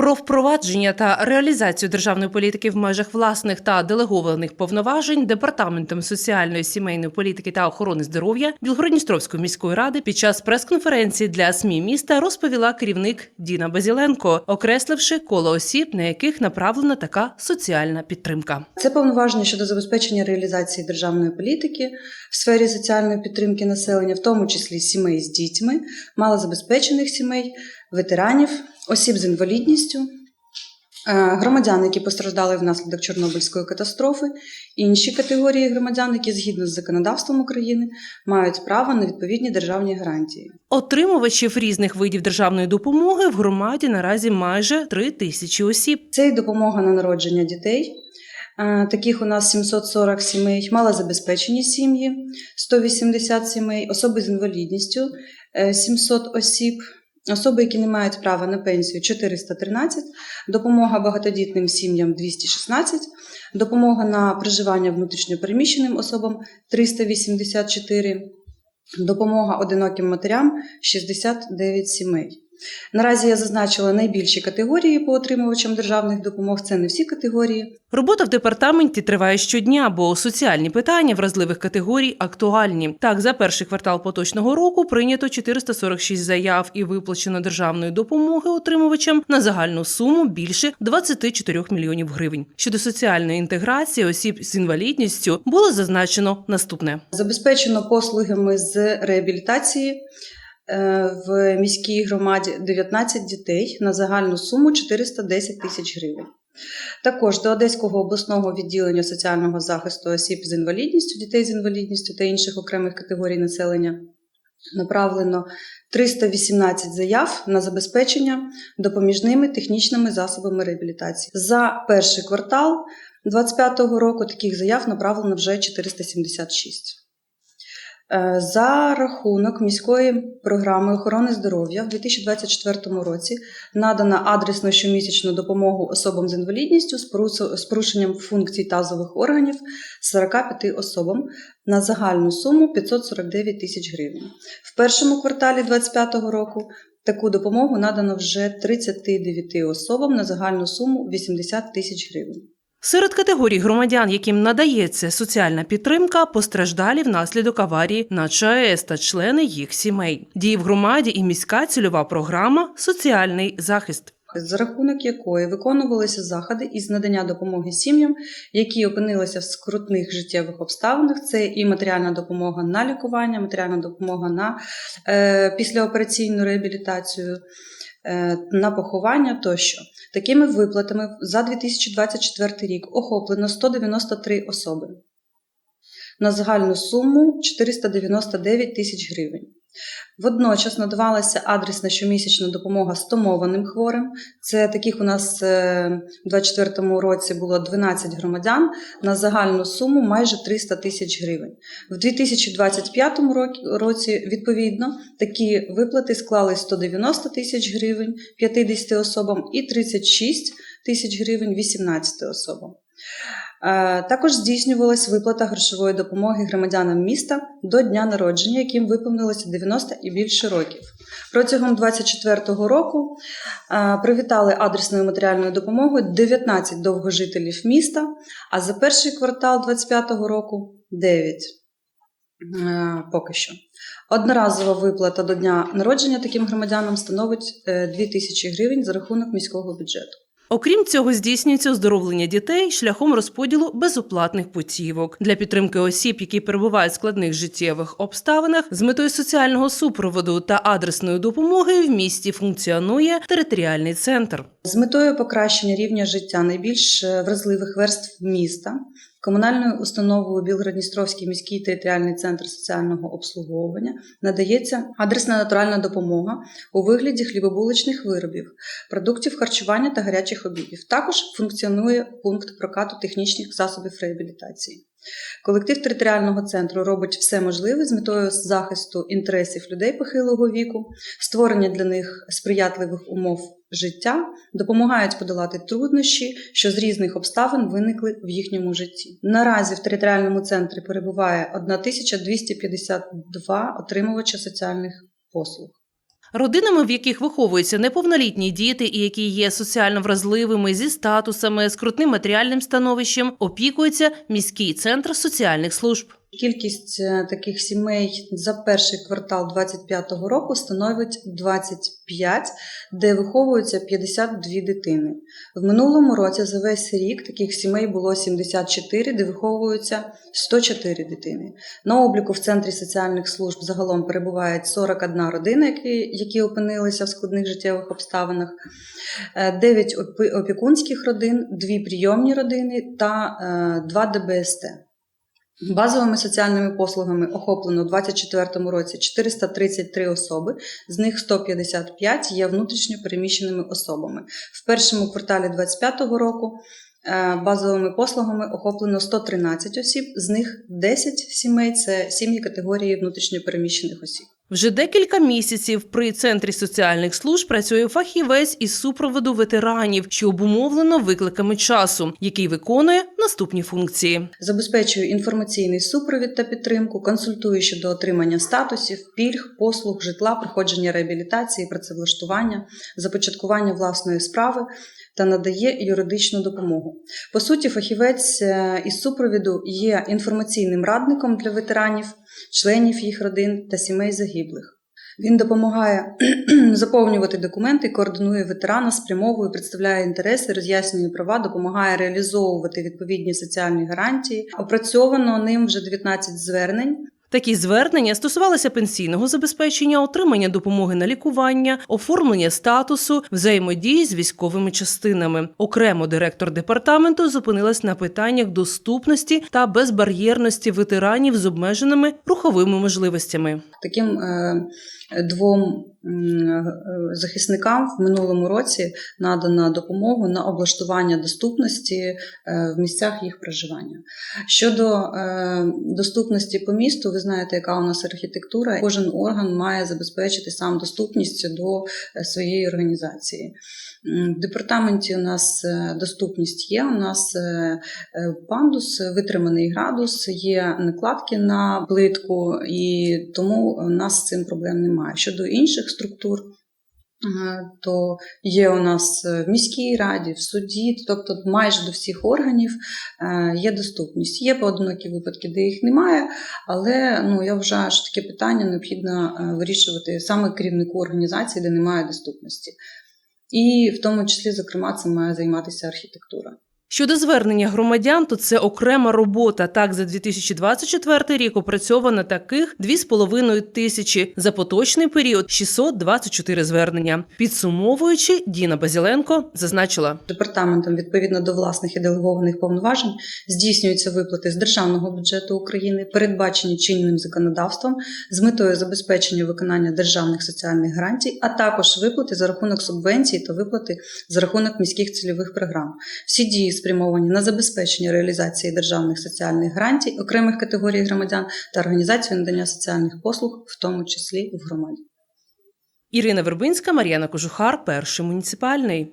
Про впровадження та реалізацію державної політики в межах власних та делегованих повноважень департаментом соціальної сімейної політики та охорони здоров'я Білгородністровської міської ради під час прес-конференції для СМІ міста розповіла керівник Діна Базіленко, окресливши коло осіб, на яких направлена така соціальна підтримка. Це повноваження щодо забезпечення реалізації державної політики в сфері соціальної підтримки населення, в тому числі сімей з дітьми, малозабезпечених сімей, ветеранів, осіб з інвалідністю, е, громадян, які постраждали внаслідок Чорнобильської катастрофи, інші категорії громадян, які згідно з законодавством України мають право на відповідні державні гарантії. Отримувачів різних видів державної допомоги в громаді наразі майже три тисячі осіб. Це і допомога на народження дітей. Е, Таких у нас 740 сімей, малозабезпечені сім'ї, 180 сімей, особи з інвалідністю е, 700 осіб, особи, які не мають права на пенсію 413, допомога багатодітним сім'ям 216, допомога на проживання внутрішньопереміщеним особам 384, допомога одиноким матерям 69 сімей. Наразі я зазначила найбільші категорії по отримувачам державних допомог. Це не всі категорії. Робота в департаменті триває щодня, бо соціальні питання вразливих категорій актуальні. Так, за перший квартал поточного року прийнято 446 заяв і виплачено державної допомоги отримувачам на загальну суму більше 24 мільйонів гривень. Щодо соціальної інтеграції осіб з інвалідністю було зазначено наступне. Забезпечено послугами з реабілітації в міській громаді 19 дітей на загальну суму 410 тисяч гривень. Також до Одеського обласного відділення соціального захисту осіб з інвалідністю, дітей з інвалідністю та інших окремих категорій населення направлено 318 заяв на забезпечення допоміжними технічними засобами реабілітації. За перший квартал 2025 року таких заяв направлено вже 476. Е, За рахунок міської програми охорони здоров'я в 2024 році надана адресно щомісячну допомогу особам з інвалідністю з порушенням функцій тазових органів 45 особам на загальну суму 549 тисяч гривень. В першому кварталі 2025 року таку допомогу надано вже 39 особам на загальну суму 80 тисяч гривень. Серед категорій громадян, яким надається соціальна підтримка, постраждалі внаслідок аварії на ЧАЕС та члени їх сімей. Діє в громаді і міська цільова програма Соціальний захист. За рахунок якої виконувалися заходи із надання допомоги сім'ям, які опинилися в скрутних життєвих обставинах. Це і матеріальна допомога на лікування, матеріальна допомога на е, післяопераційну реабілітацію, е, на поховання тощо. Такими виплатами за 2024 рік охоплено 193 особи на загальну суму 499 тисяч гривень. Водночас надавалася адресна щомісячна допомога стомованим хворим. Це таких у нас е, в 2024 році було 12 громадян на загальну суму майже 300 тисяч гривень. В 2025 році, відповідно, такі виплати склали 190 тисяч гривень 50 особам і 36 тисяч гривень 18 особам. Е, Також здійснювалась виплата грошової допомоги громадянам міста до дня народження, яким виповнилося 90 і більше років. Протягом 2024 року е, привітали адресною матеріальною допомогою 19 довгожителів міста, а за перший квартал 2025 року 9. Е, Поки що. Одноразова виплата до дня народження таким громадянам становить е, 2 тисячі гривень за рахунок міського бюджету. Окрім цього, здійснюється оздоровлення дітей шляхом розподілу безоплатних путівок для підтримки осіб, які перебувають в складних життєвих обставинах, з метою соціального супроводу та адресної допомоги в місті функціонує територіальний центр. З метою покращення рівня життя найбільш е, вразливих верств міста комунальною установою Білгород-Дністровський міський територіальний центр соціального обслуговування надається адресна натуральна допомога у вигляді хлібобуличних виробів, продуктів харчування та гарячих обідів. Також функціонує пункт прокату технічних засобів реабілітації. Колектив територіального центру робить все можливе з метою захисту інтересів людей похилого віку, створення для них сприятливих умов життя, допомагають подолати труднощі, що з різних обставин виникли в їхньому житті. Наразі в територіальному центрі перебуває 1252 отримувача соціальних послуг. Родинами, в яких виховуються неповнолітні діти і які є соціально вразливими зі статусами, скрутним матеріальним становищем, опікується міський центр соціальних служб. Кількість е, таких сімей за перший квартал 2025 року становить 25, де виховуються 52 дитини. В минулому році за весь рік таких сімей було 74, де виховуються 104 дитини. На обліку в центрі соціальних служб загалом перебувають 41 родина, які, які опинилися в складних життєвих обставинах, 9 опікунських родин, 2 прийомні родини та 2 ДБСТ. Базовими соціальними послугами охоплено у 2024 році 433 особи, з них 155 є внутрішньо переміщеними особами. В першому кварталі 2025 року е, базовими послугами охоплено 113 осіб, з них 10 сімей це сім'ї категорії внутрішньо переміщених осіб. Вже декілька місяців при центрі соціальних служб працює фахівець із супроводу ветеранів, що обумовлено викликами часу, який виконує наступні функції. Забезпечує інформаційний супровід та підтримку, консультує щодо отримання статусів, пільг, послуг, житла, проходження реабілітації, працевлаштування, започаткування власної справи та надає юридичну допомогу. По суті, фахівець е, із супровіду є інформаційним радником для ветеранів, членів їх родин та сімей загиблих. Він допомагає заповнювати документи, координує ветерана, спрямовує, представляє інтереси, роз'яснює права, допомагає реалізовувати відповідні соціальні гарантії. Опрацьовано ним вже 19 звернень. Такі звернення стосувалися пенсійного забезпечення, отримання допомоги на лікування, оформлення статусу, взаємодії з військовими частинами. Окремо директор департаменту зупинилась на питаннях доступності та безбар'єрності ветеранів з обмеженими руховими можливостями. Таким е, двом захисникам в минулому році надана допомога на облаштування доступності е, в місцях їх проживання. Щодо е, доступності по місту, ви знаєте, яка у нас архітектура. Кожен орган має забезпечити сам доступність до е, своєї організації. В департаменті у нас е, доступність є. У нас е, е, пандус, витриманий градус, є накладки на плитку, і тому у нас з цим проблем немає. Щодо інших структур. е, То є у нас в міській раді, в суді, тобто майже до всіх органів е, є доступність. Є поодинокі випадки, де їх немає, але ну я вважаю, що таке питання необхідно е, вирішувати саме керівнику організації, де немає доступності. І в тому числі, зокрема, цим має займатися архітектура. Щодо звернення громадян, то це окрема робота. Так, за 2024 рік опрацьовано таких 2,5 тисячі. За поточний період 624 звернення. Підсумовуючи, Діна Базіленко зазначила. Департаментом відповідно до власних і делегованих повноважень здійснюються виплати з державного бюджету України, передбачені чинним законодавством з метою забезпечення виконання державних соціальних гарантій, а також виплати за рахунок субвенцій та виплати за рахунок міських цільових програм. Всі дії спрямовані на забезпечення реалізації державних соціальних гарантій окремих категорій громадян та організацію надання соціальних послуг, в тому числі в громаді. Ірина Вербинська, Мар'яна Кожухар, перший муніципальний.